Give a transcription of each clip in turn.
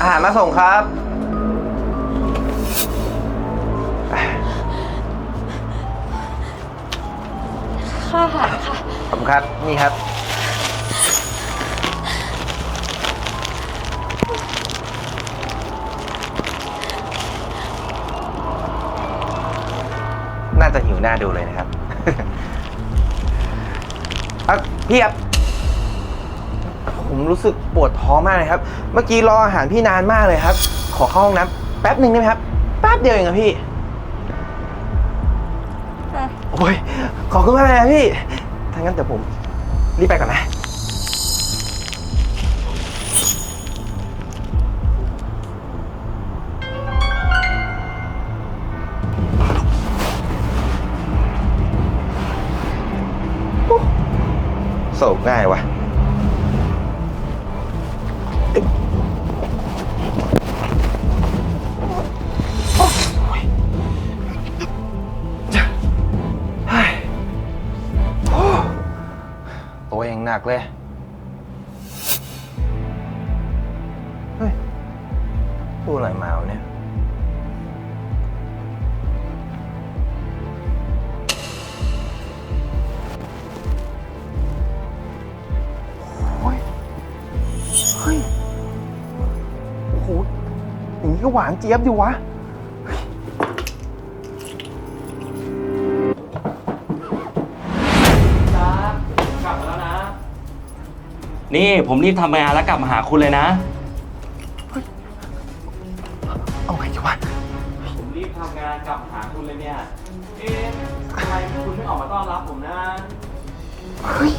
อาหารมาส่งครับ ค่าอาหารค่ะ ขอบคุณครับ นี่ครับ น่าจะหิวหน้าดูเลยนะครับ อะพี่ครับ ผมรู้สึกปวดท้องมากเลยครับ เมื่อกี้รออาหารพี่นานมากเลยครับ ขอเข้าห้องน้ำแป๊บหนึ่งได้ไหมครับ แป๊บเดียวเองอะพี่ โอ้ย ขอบคุณมากเลยนะพี่ถ้างั้นเดี๋ยวผมรีบไปก่อนนะ ตัวเองหนักเลย เฮ้ยพูดอะไรมาวะเนี่ย โอ้ย เฮ้ย โอ้โหอย่างนี้ก็หวานเจี๊ยบดีวะ นี่ผมรีบทำงานแล้วกลับมาหาคุณเลยนะ เอาไงดีวะผมรีบทำงานกลับมาหาคุณเลยเนี่ย เอ๊ะทำไมคุณไม่ออกมาต้อนรับผมนะ เฮ้ย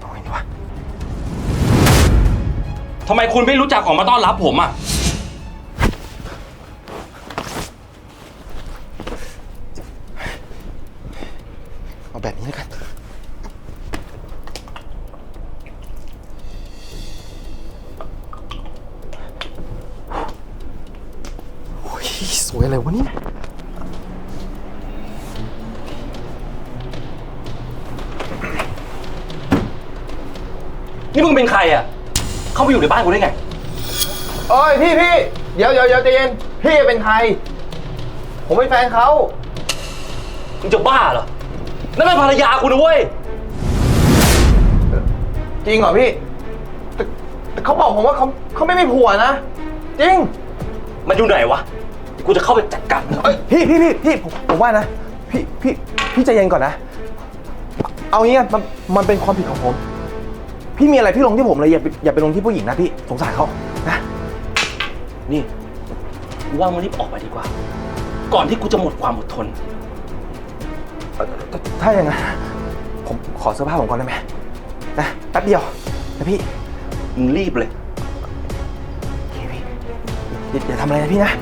เอาไงดีวะทำไมคุณไม่รู้จักออกมาต้อนรับผมอะ เอาแบบนี้แล้วกัน อะไรวะเนี่ยนี่มึงเป็นใครอะ เข้ามาอยู่ในบ้านกูได้ไง โอ้ยพี่พี่เดี๋ยวเดี๋ยวเดี๋ยวใจเย็น พี่เป็นใคร ผมเป็นแฟนเขา มึงจะบ้าเหรอ นั่นเป็นภรรยาคุณนะเว้ย จริงเหรอพี่แต่แต่เขาบอกผมว่าเขาเขาไม่มีผัวนะ จริง มันอยู่ไหนวะ กูจะเข้าไปจัดการมันเอ้ยพี่พี่พี่พี่ผมผมว่านะ พี่พี่พี่ใจเย็นก่อนนะ เอางี้กันมันมันเป็นความผิดของผม พี่มีอะไรพี่ลงที่ผมเลยอย่าไปอย่าไปลงที่ผู้หญิงนะพี่สงสารเขานะนี่กูว่ามึงรีบออกไปดีกว่า ก่อนที่กูจะหมดความอดทน เอ่อถ้าถ้าอย่างนั้นผมขอเสื้อผ้าผมก่อนได้ไหมนะแป๊บเดียวนะพี่มึงรีบเลย โอเคพี่อย่าอย่าทำอะไรนะพี่นะ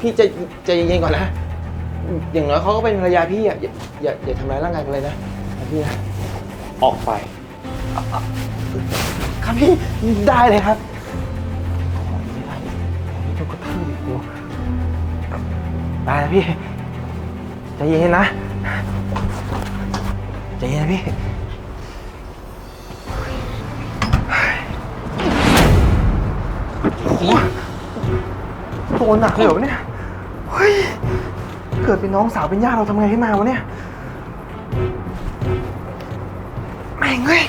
พี่พี่ใจะจะเย็นๆก่อนนะ อย่างน้อยเขาก็เป็นภรรยาพี่อะอย่าอย่าอย่าทำร้ายร่างกายกันเลยนะนะพี่นะออกไป ครับพี่ได้เลยครับโอ้ยไม่ได้พี่ต้องกระทืบอีกกูได้นะพี่ใจเย็นนะใจเย็นนะพี่ โอ้โห โดนหนักเลยเหรอวะเนี่ย เฮ้ย เกิดเป็นน้องสาวเป็นญาติเราทำไงขึ้นมาวะเนี่ย แม่งเฮ้ย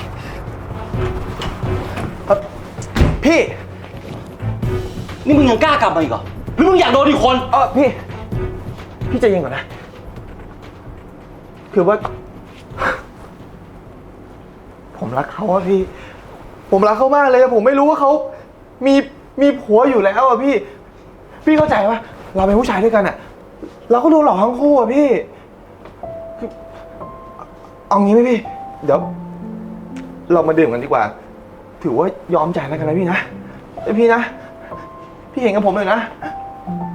เอ่อพี่ นี่มึงยังกล้ากลับมาอีกเหรอ หรือมึงอยากโดนอีกคน เออพี่ พี่ใจเย็นก่อนนะ คือว่า ผมรักเขาอะพี่ ผมรักเขามากเลยแต่ผมไม่รู้ว่าเขามีมีผัวอยู่แล้วอะพี่ พี่เข้าใจปะเราเป็นผู้ชายด้วยกันอะเราก็โดนหลอกทั้งคู่อะพี่คือเอางี้ไหมพี่ เดี๋ยว เรามาดื่มกันดีกว่า ถือว่ายอมจ่ายแล้วกันนะพี่นะเอ้ยพี่นะ พี่เห็นกับผมเลยนะ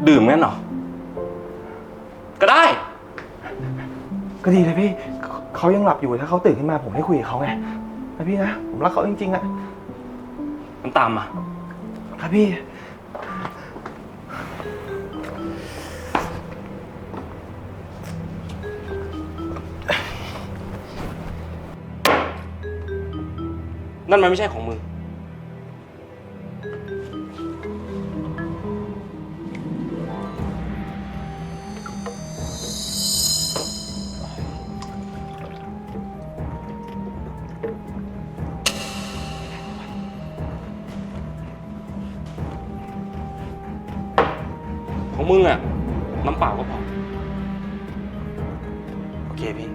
ดื่มงั้นเหรอ ก็ได้ ก็ดีเลยพี่เขาเขายังหลับอยู่ถ้าเขาตื่นขึ้นมาผมได้คุยกับเขาไงนะพี่นะ ผมรักเขาจริงๆอะมันตามมา ครับพี่ นั่นมันไม่ใช่ของมึง ของมึงอะน้ำเปล่าก็พอ โอเคพี่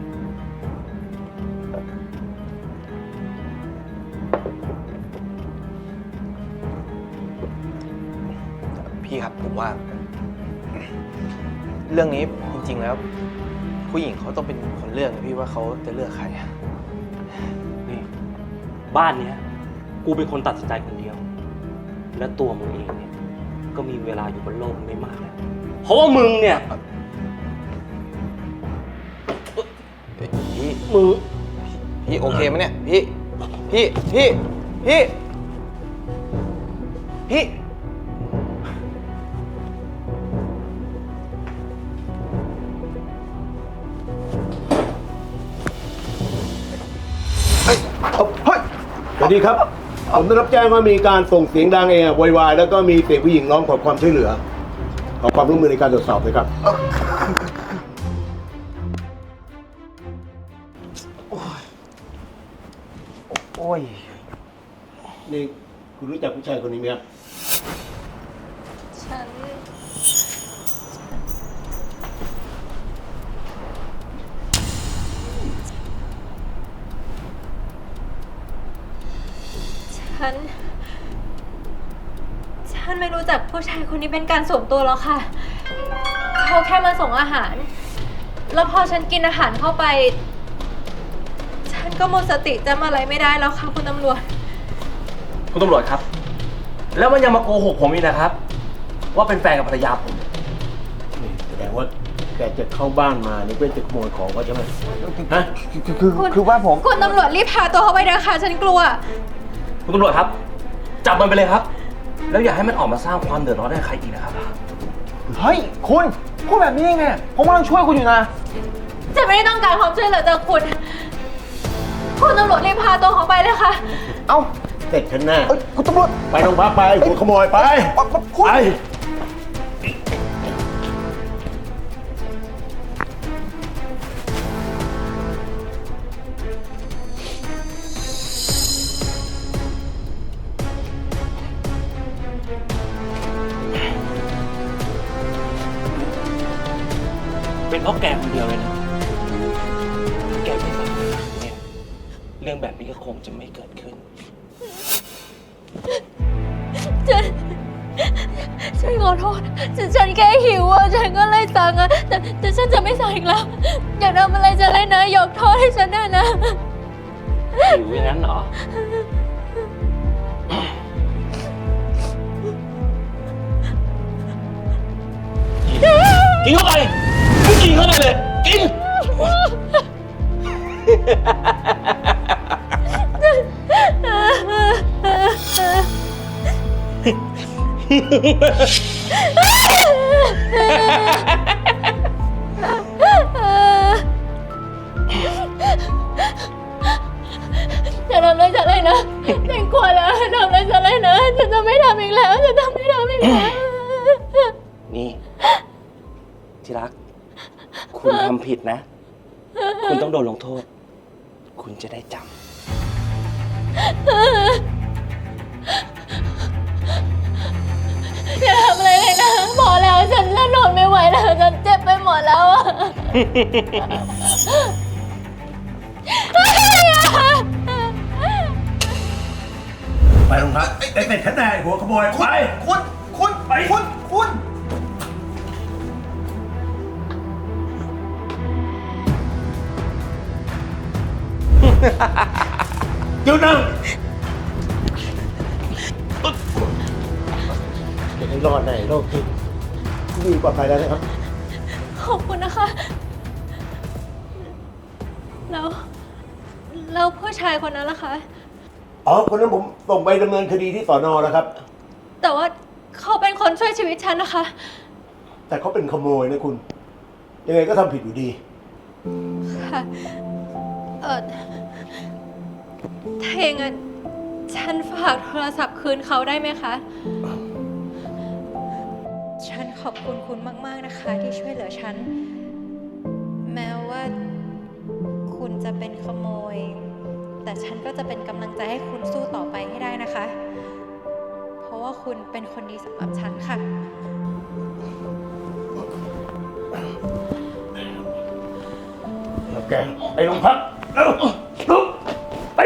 ครับ ผมว่า เรื่องนี้จริง ๆ แล้ว ผู้หญิงเขาต้องเป็นคนเลือกนะพี่ว่าเขาจะเลือกใครอะนี่บ้านเนี้ยกูเป็นคนตัดสินใจคนเดียว และตัวมึงเองเนี่ยก็มีเวลาอยู่บนโลกไม่มากแล้วเพราะว่ามึงเนี่ยพี่มึงพี่โอเคไหมเนี่ย พี่ พี่ พี่ พี่ พี่ ดีครับ ผมได้รับแจ้งว่ามีการส่งเสียงดังเองอะโวยวายแล้วก็มีเสียงผู้หญิงร้องขอความช่วยเหลือ ขอความร่วมมือในการตรวจสอบเลยครับ โอ้ย นี่คุณรู้จักผู้ชายคนนี้ไหมครับ ฉัน ฉันไม่รู้จักผู้ชายคนนี้เป็นการส่วนตัวหรอกค่ะ เขาแค่มาส่งอาหาร แล้วพอฉันกินอาหารเข้าไป ฉันก็หมดสติจำอะไรไม่ได้แล้วค่ะคุณตำรวจ คุณตำรวจครับ แล้วมันยังมาโกหกผมอีกนะครับ ว่าเป็นแฟนกับภรรยาผมนี่แสดงว่าแกจะเข้าบ้านมานี่เพื่อจะขโมยของเขาใช่ไหมฮะ คือคือคุณ คือว่าผม คุณตำรวจรีบพาตัวเขาไปนะคะฉันกลัว คุณตำรวจครับ จับมันไปเลยครับ แล้วอย่าให้มันออกมาสร้างความเดือดร้อนให้ใครอีกนะครับ เฮ้ย คุณพูดแบบนี้ยังไง ผมกำลังช่วยคุณอยู่นะ ฉันไม่ได้ต้องการความช่วยเหลือจากคุณ คุณตำรวจรีบพาตัวเขาไปเลยค่ะ เอ้าเสร็จฉันแน่เอ้ยคุณตำรวจไปโรงพักไปหัวขโมยไปเอาเอาคุณ ไป เป็นเพราะแกคนเดียวเลยนะ แกไม่ฟังเนี่ยเรื่องแบบนี้ก็คงจะไม่เกิดขึ้น ฉัน ฉันขอโทษ ฉันฉันแค่หิวอะฉันก็เลยสั่งอะแต่แต่ฉันจะไม่สั่งอีกแล้ว อย่าทำอะไรฉันเลยนะยกโทษให้ฉันด้วยนะ หิวอย่างนั้นเหรอ Ha ha ha! จะได้จำอย่าทำอะไรเลยนะพอแล้วฉันเล่นนอนไม่ไหวแล้วฉันเจ็บไปหมดแล้วอะไปโรงพักเสร็จฉันแน่หัวขโมยไป คุณ คุณ ไป คุณ คุณ หยุดนะจะได้รอดในโลกที่มีปลอดภัยแล้วนะครับ ขอบคุณนะคะ แล้ว แล้วผู้ชายคนนั้นล่ะคะ อ๋อ คนนั้นผมส่งไปดำเนินคดีที่สอนอแล้วครับ แต่ว่าเขาเป็นคนช่วยชีวิตฉันนะคะ แต่เขาเป็นขโมยนะคุณ ยังไงก็ทำผิดอยู่ดี ค่ะ เออ ถ้าอย่างนั้นฉันฝากโทรศัพท์คืนเขาได้ไหมคะ ฉันขอบคุณคุณมาก ๆนะคะ ที่ช่วยเหลือฉัน แม้ว่าคุณจะเป็นขโมย แต่ฉันก็จะเป็นกำลังใจให้คุณสู้ต่อไปให้ได้นะคะ เพราะว่าคุณเป็นคนดีสำหรับฉันค่ะแล้วแกไปโรงพักเร็วลุกไป